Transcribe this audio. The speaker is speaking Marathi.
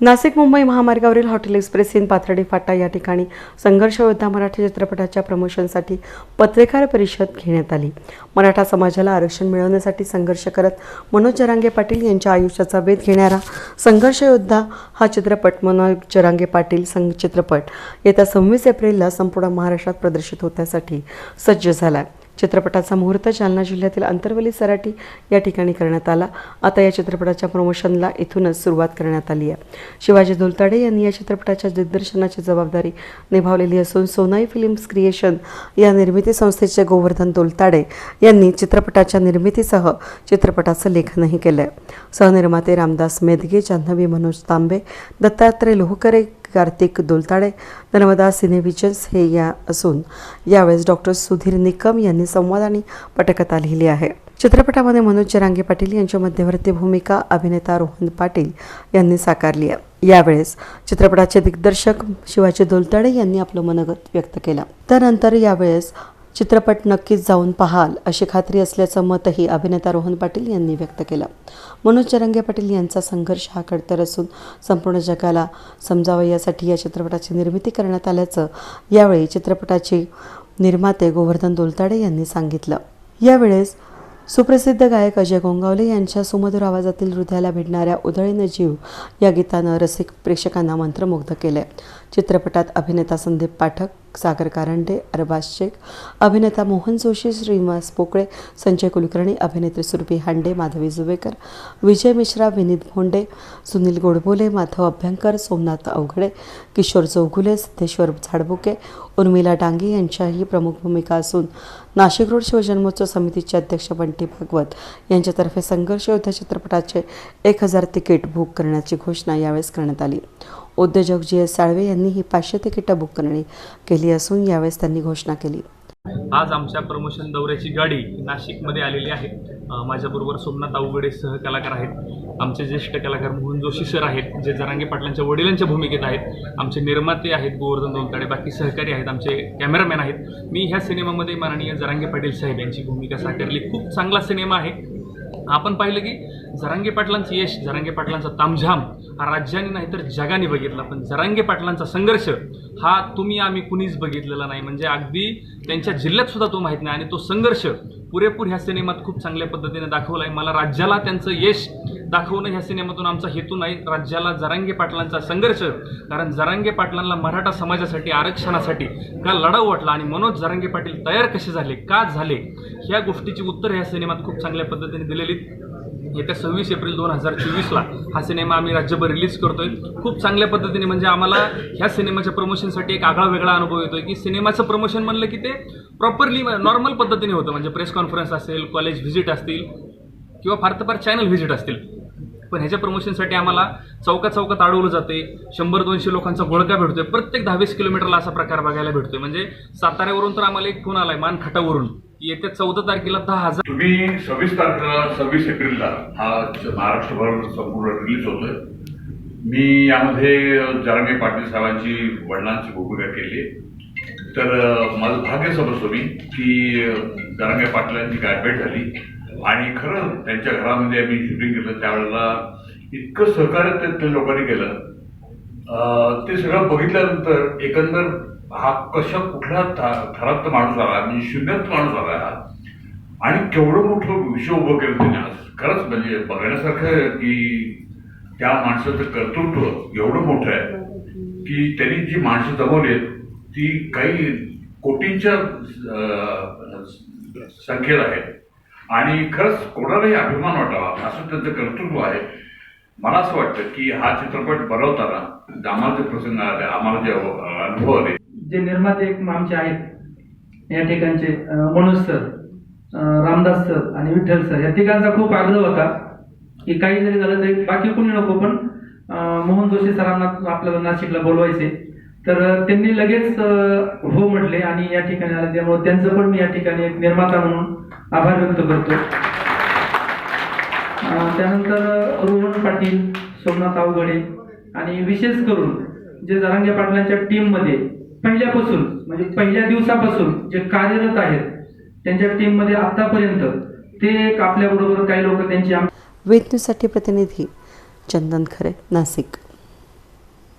नाशिक मुंबई महामार्गावरील hotel express inn Pathardi Phata या ठिकाणी संघर्ष योद्धा मराठी चित्रपटाच्या प्रमोशनसाठी पत्रकार परिषद घेण्यात आली. मराठा समाजाला आरक्षण मिळवण्यासाठी संघर्ष करत मनोज जरांगे पाटील यांच्या आयुष्याचा वेध घेणारा संघर्ष योद्धा हा चित्रपट मनोज जरांगे पाटील संघ चित्रपट येत्या सव्वीस एप्रिलला संपूर्ण महाराष्ट्रात प्रदर्शित होण्यासाठी सज्ज झाला. चित्रपटाचा मुहूर्त जालना जिल्ह्यातील अंतरवली सराटी या ठिकाणी करण्यात आला. आता या चित्रपटाच्या प्रमोशनला इथूनच सुरुवात करण्यात आली आहे. शिवाजी धुलताडे यांनी या चित्रपटाच्या दिग्दर्शनाची जबाबदारी निभावलेली असून सोनाई फिल्म्स क्रिएशन या निर्मिती संस्थेचे गोवर्धन दोलताडे यांनी चित्रपटाच्या निर्मितीसह चित्रपटाचं लेखनही केलं आहे सहनिर्माते रामदास मेदगे जान्हवी मनोज तांबे दत्तात्रय लोहकरे कार्तिक दोलताडे नर्मदा सिनेविजन्स हे या असून यावेळेस डॉक्टर सुधीर निकम यांनी संवाद आणि पटकथा लिहिली आहे. चित्रपटामध्ये मनोज जरांगे पाटील यांच्या मध्यवर्ती भूमिका अभिनेता रोहन पाटील यांनी साकारली आहे. यावेळेस चित्रपटाचे दिग्दर्शक शिवाजी दोलताडे यांनी आपलं मनोगत व्यक्त केलं. त्यानंतर यावेळेस चित्रपट नक्कीच जाऊन पाहाल अशी खात्री असल्याचं मतही अभिनेता रोहन पाटील यांनी व्यक्त केलं. मनोज जरंगे पाटील यांचा संघर्ष हा कडतर असून संपूर्ण जगाला समजावं यासाठी या चित्रपटाची निर्मिती करण्यात आल्याचं यावेळी चित्रपटाचे निर्माते गोवर्धन दोलताडे यांनी सांगितलं. यावेळेस सुप्रसिद्ध गायक अजय गोंगावले यांच्या सुमधुर आवाजातील हृदयाला भिडणाऱ्या उधळीनं जीव या गीतानं रसिक प्रेक्षकांना मंत्रमुग्ध केले चित्रपटात अभिनेता संदीप पाठक सागर कारंडे अरबाज शेख अभिनेता मोहन जोशी श्रीनिवास पोकळे संजय कुलकर्णी अभिनेत्री सुरभी हांडे माधवी जुवेकर विजय मिश्रा विनीत भोंडे सुनील गोडबोले माधव अभ्यंकर सोमनाथ अवघडे किशोर चौगुले सिद्धेश्वर झाडबुके उर्मिला डांगे यांच्याही प्रमुख भूमिका असून नाशिक रोड शिवजन्मोत्सव समितीचे अध्यक्ष बंटी भागवत यांच्यातर्फे संघर्ष योद्धा चित्रपटाचे एक हजार तिकीट बुक करण्याची घोषणा यावेळेस करण्यात आली. उद्योजक जी एस साळवे यांनी ही पाचशे तिकिटं बुक करणे केली असून यावेळेस त्यांनी घोषणा केली. आज आमच्या प्रमोशन दौऱ्याची गाडी नाशिकमध्ये आलेली आहे. माझ्याबरोबर सोमनाथ अवघडे सहकलाकार आहेत. आमचे ज्येष्ठ कलाकार मोहन जोशी सर आहेत जे जरांगे पाटलांच्या वडिलांच्या भूमिकेत आहेत. आमचे निर्माते आहेत गोवर्धन दोनताडे बाकी सहकारी आहेत आमचे कॅमेरामॅन आहेत. मी ह्या सिनेमामध्ये माननीय जरांगे पाटील साहेब यांची भूमिका साकारली. खूप चांगला सिनेमा आहे. आपण पाहिलं की जरांगे पाटलांचं यश जरांगे पाटलांचा तामझाम हा राज्याने नाही तर जगाने बघितला. पण जरांगे पाटलांचा संघर्ष हा तुम्ही आम्ही कुणीच बघितलेला नाही. म्हणजे अगदी त्यांच्या जिल्ह्यात सुद्धा तो माहीत नाही आणि तो संघर्ष पुरेपूर ह्या सिनेमात खूप चांगल्या पद्धतीने दाखवलं आहे मला राज्याला त्यांचं यश दाखवणं ह्या सिनेमातून आमचा हेतू नाही. राज्याला जरांगे पाटलांचा संघर्ष कारण जरांगे पाटलांना मराठा समाजासाठी आरक्षणासाठी का लढाऊ वाटला आणि मनोज जरांगे पाटील तयार कसे झाले का झाले ह्या गोष्टीची उत्तर ह्या सिनेमात खूप चांगल्या पद्धतीने दिलेली येत्या सव्वीस एप्रिल दोन हजार चोवीसला हा सिनेमा आम्ही राज्यभर रिलीज करतोय. खूप चांगल्या पद्धतीने म्हणजे आम्हाला ह्या सिनेमाच्या प्रमोशनसाठी एक आगळा वेगळा अनुभव येतोय की सिनेमाचं प्रमोशन म्हणलं की ते प्रॉपरली नॉर्मल पद्धतीने होतं. म्हणजे प्रेस कॉन्फरन्स असेल कॉलेज व्हिजिट असतील किंवा फार तर फार चॅनल व्हिजिट असतील. पण ह्याच्या प्रमोशनसाठी आम्हाला चौका चौकात अडवलं जाते शंभर दोनशे लोकांचा घोळका भेटतोय. प्रत्येक दहावीस किलोमीटरला असा प्रकार बघायला भेटतोय. म्हणजे साताऱ्यावरून तर आम्हाला एक फोन आलाय मानखटावरून. खटावरून येत्या चौदा तारखेला दहा हजार तुम्ही सव्वीस तारखेला सव्वीस एप्रिलला हा महाराष्ट्रभर संपूर्ण रिलीज होतोय. मी यामध्ये जरांगे पाटील साहेबांची वडिलांची भूमिका केली. तर माझं भाग्य समजतो मी की अ, जरांगे पाटलांची गायभेट झाली. आणि खरं त्यांच्या घरामध्ये आम्ही शूटिंग केलं. त्यावेळेला इतकं सहकार्य त्या- लोकांनी केलं. ते सगळं बघितल्यानंतर एकंदर हा कशा कुठल्या थ- थरात माणूस आला म्हणजे शून्यात माणूस आला. हा आणि केवढं मोठं विषय उभं केलं त्याने. आज खरंच म्हणजे बघण्यासारखं आहे की त्या माणसाचं कर्तृत्व एवढं मोठं आहे की त्यांनी जी माणसं जमवली आहेत ती काही कोटींच्या अं, संख्येत आहेत. आणि खरंच कोणालाही अभिमान वाटावा असं त्यांचं कर्तृत्व आहे. मला असं वाटतं की हा चित्रपट बनवताना आम्हाला जे प्रसंग आले आम्हाला जे अनुभव आले. जे निर्माते एक आमचे आहेत या ठिकाणचे मनोज सर रामदास सर आणि विठ्ठल सर या ठिकाणचा खूप आग्रह होता की काही जरी झालं तरी बाकी कुणी नको पण मोहन जोशी सरांना आपल्याला नाशिकला बोलवायचे. तर त्यांनी लगेच हो म्हटले आणि या ठिकाणी आले. त्यामुळे त्यांचं पण मी या ठिकाणी एक निर्माता म्हणून आभार व्यक्त करतो. त्यानंतर रोहन पाटील सोमनाथ अवघडे आणि विशेष करून जे जरांगे पाटलांच्या टीममध्ये पहिल्यापासून म्हणजे पहिल्या दिवसापासून जे कार्यरत आहेत त्यांच्या टीममध्ये आतापर्यंत ते एक आपल्याबरोबर काही लोक त्यांची आम- प्रतिनिधी चंदन खरे नाशिक.